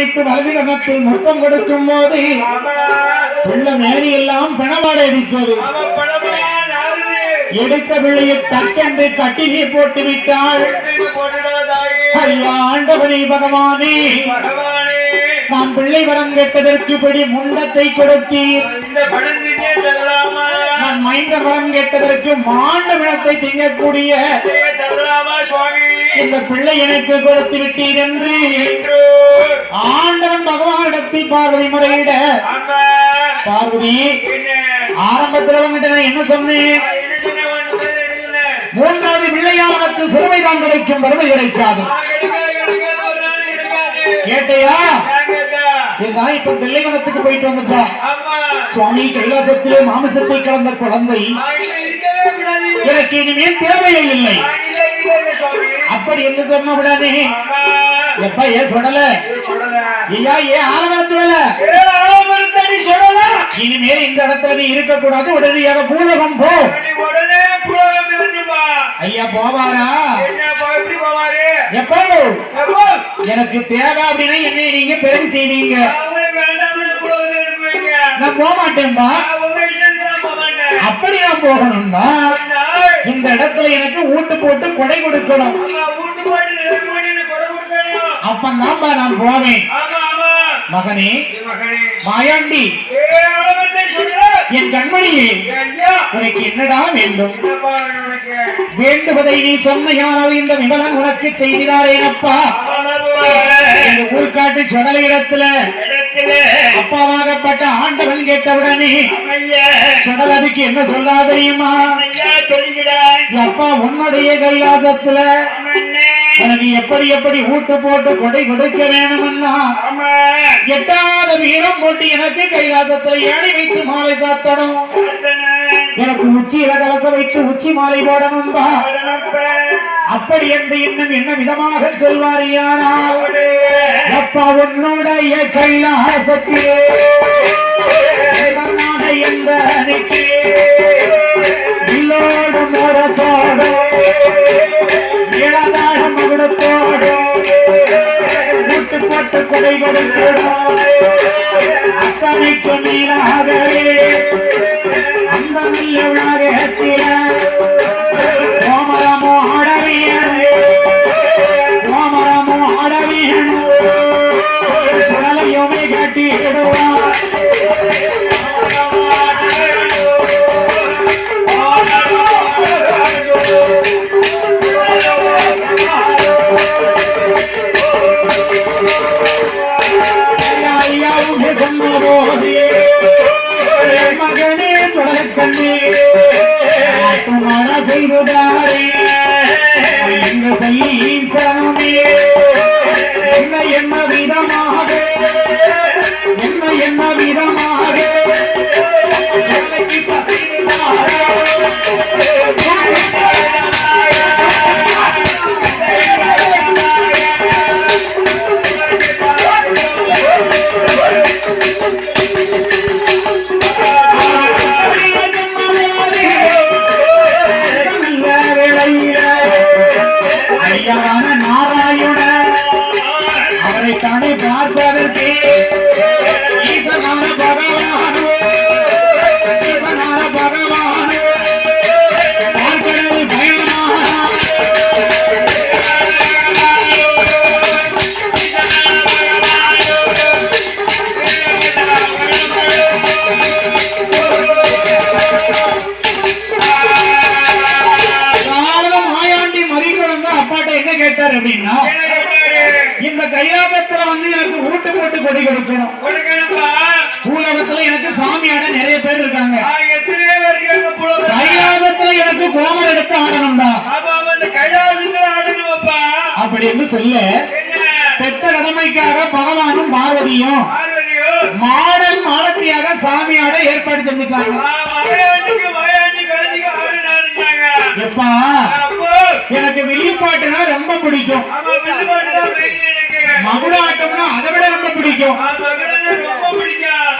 வைத்து வலது கன்னத்தில் முத்தம் கொடுக்கும் போது உள்ள மேனி எல்லாம் பிணவாடை அடித்தது. எடுத்த பிள்ளையை டக்கென்று கட்டிலே போட்டு விட்டாள். ஐயா ஆண்டவனே பகவானே. நாம் பிள்ளை வரம் கேட்டதற்கு படி முண்டத்தை கொடுத்தீர். நான் மைந்த வரம் கேட்டதற்கு மாண்ட விடத்தை திங்கக்கூடிய இந்த பிள்ளை எனக்கு கொடுத்து விட்டீர் என்று ஆண்டவன் பகவானிடத்தில் பார்வதி முறையிட. பார்வதி ஆரம்பத்துல உங்ககிட்ட நான் என்ன சொன்னேன்? மூன்றாவது பிள்ளையானவருக்கு சிறுமை தான் கிடைக்கும் வறுமை கிடைக்காது. கேட்டையா? இதுதான் இப்ப தில்லைவனத்துக்கு போயிட்டு வந்துட்டா. சுவாமி கைலாசத்திலே மாமிசத்தை கலந்த குழந்தை. எனக்கு இனிமேல் தேவையே இல்லை அப்படி என்று சொன்ன உடனே எப்ப ஏன் சொல்லல? ஐயா ஏன் ஆலமர சொல்லல? ஏ ஆலமரத்தடி சொல்லல? இனிமேல் இந்த இடத்துல நீ இருக்கக்கூடாது. உடனடியாக பூலகம் போ. ஐயா போவாரா? எப்போ எனக்கு தேவை அப்படின்னா என்னை நீங்க பெருமை செய்வீங்க. நான் போக மாட்டேன்பா. அப்படி நான் போகணும்னா இந்த இடத்துல எனக்கு ஊட்டு போட்டு கொடை கொடுக்கணும் ஆமா வீட்டு பாட்டு நிலைமை பாட்டு எனக்கு கொடை அப்பந்தான்பா நான் போவேன். மகனே மாயாண்டி என் கண்மணியே உனக்கு என்னடா வேண்டும்? வேண்டுவதை நீ சொன்னையானால் இந்த விமலன் உனக்கு செய்திடாரேனப்பா இந்த ஊர்காட்டு சொடலை இடத்துல அப்பாவாகப்பட்ட ஆண்டவன் கேட்டவுடனே ஐயா சொடல் அதுக்கு என்ன சொல்லா தெரியுமா ஐயா சொல்லுகிறான் அப்பா உன்னுடைய கைலாசத்துல எனக்கு எப்படி எப்படி ஊட்டு போட்டு கொடை கொடுக்க வேணும்னா எட்டாத வீரம் போட்டு எனக்கு கைலாசத்துல ஏணி வைத்து மாலை சாத்தணும். எனக்கு உச்சியில கலச வைத்து உச்சி மாலை போடணும்பா அப்படி என்று இன்னும் என்ன விதமாக சொல்வாரியானால் அப்பா உன்னுடைய கைலாசத்திலே. என்ற போட்டு கொடை அத்தனைக்கு நீராகவே. அந்த ஐயா, மகனே தொடர்கண்ணே செய்துதாரே, வந்து எனக்கு ஊட்டு போட்டு கொடி கொடுக்கணும். பூலகத்துல எனக்கு சாமியாட நிறைய பேர் இருக்காங்க. கைலாசத்துல எனக்கு கோமர் எடுத்து ஆடணும்டா. அப்படின்னு சொல்ல பெத்த கடமைக்காக பகவானும் பார்வதியும் மாடல் மாடத்தியாக சாமியாட ஏற்பாடு செஞ்சுட்டாங்க. எப்பா? எனக்கு வில்லுப்பாட்டுனா ரொம்ப பிடிக்கும். மகுடாட்டம்னா அதை விட ரொம்ப பிடிக்கும்.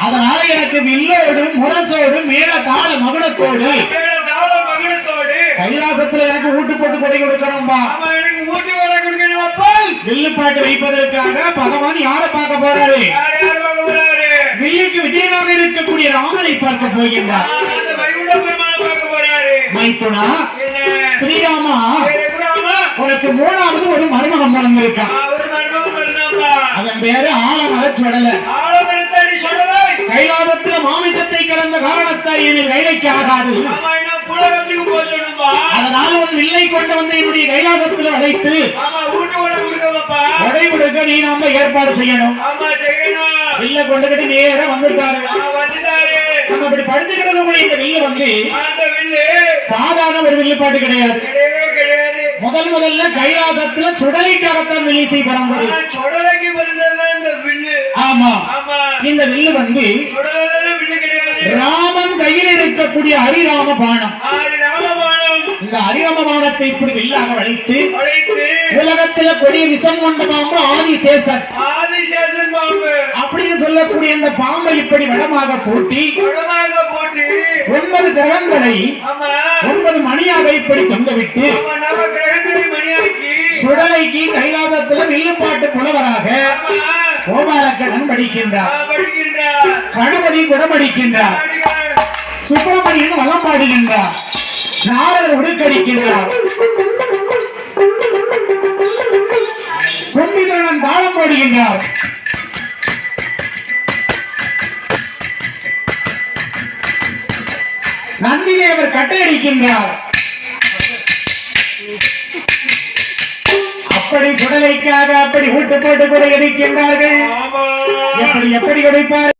அதனால எனக்கு வில்லோடு முரசோடு மேல தாள மகுடத்தோடு. கைலாசத்துல எனக்கு ஊட்டு போட்டு கொடை கொடுக்கணும்பா. வில்லுப்பாட்டு வைப்பதற்காக பகவான் யாரை பார்க்க போறாரு? வில்லுக்கு விஜயனாக இருக்கக்கூடிய ராமனை பார்க்க போகின்றார். மைத்துனா ஸ்ரீராமா உனக்கு மூணாவது ஒரு மர்மம் பண்ணாப்பா அதன் பேரு ஆலமர சுடல. கைலாசத்துல மாமிசத்தை கலந்த காரணத்தால் இவன் கைலைக்கு ஆகாது. அதனால் ஒரு வில்லை கொண்டு வந்து என்னுடைய கைலாசத்துல அழைத்து கொடை கொடுக்க நீ நாம ஏற்பாடு செய்யணும். வில்ல கொண்டுகிட்டு நேரா வந்துட்டாரு. ஆ, வந்துட்டாரு. நம்ம இப்படி படிச்சுக்கிட்டு கூட இந்த வில்லு வந்து வில்லு சாதாரண ஒரு வில்லுப்பாட்டு கிடையாது. முதல் முதல்ல கைலாசத்துல சுடலைக்காகத்தான் வில்லிசை பிறந்தது சுடலைக்கு பிறந்ததுதான் இந்த வில்லு. ஆமா. இந்த வில்லு வந்து வில்லு ராமன் கையில் இருக்கக்கூடிய ஹரிராம பானம். இந்த ஹரிராம பானத்தை இப்படி வில்லாக வளைத்து உலகத்துல கொடிய விஷம் கொண்ட பாம்பு ஆதிசேஷன். சொல்லக்கூடிய அந்த பாம்பை இப்படி வடமாக பூட்டி ஒன்பது கிரகங்களை ஒன்பது மணியாக இப்படி தொங்கவிட்டு சுடலைக்கு கைலாசத்துல வில்லுப்பாட்டு புலவராக ஆமா. கோபாலக்கண்ணன் படிக்கின்றார் கணபதி குணமடிக்கின்றார் பாடுகிறார். சுப்பிரமணியன் வலம் பாடுகின்றார். நாரதர் உடுக்கடிக்கின்றார் கும்பிதரன் தாளம் போடுகின்றார். நந்திதேவர் கட்டையடிக்கின்றார் அப்படி சுடலைக்காக அப்படி ஊட்டு போட்டு கூட எடிக்கின்றார்கள் ஆமா. எப்படி எப்படி உடைப்பார்